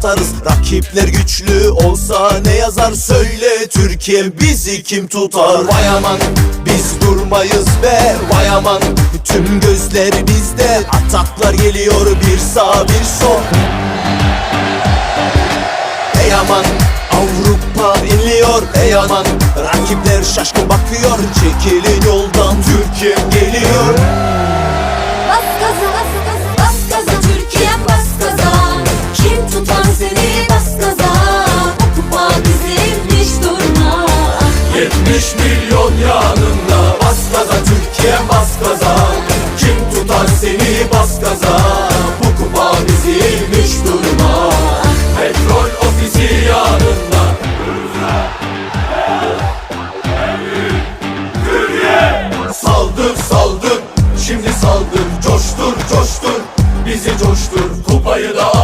atarız. Rakipler güçlü olsa ne yazar? Söyle Türkiye bizi kim tutar? Vay aman biz durmayız be. Vay aman tüm gözler bizde. Ataklar geliyor bir sağ bir sol. Ey aman Avrupa inliyor. Ey aman Rakipler şaşkın bakıyor. Çekilin yoldan Gazini bas gaza Bu kupa bizim hiç durma. 70 milyon yanında Bas gaza Türkiye bas gaza. Kim tutar seni bas gaza Bu kupa bizim hiç durma. Petrol ofisi yanında Saldır saldır Şimdi saldır. Coştur coştur Bizi coştur. Kupayı da al.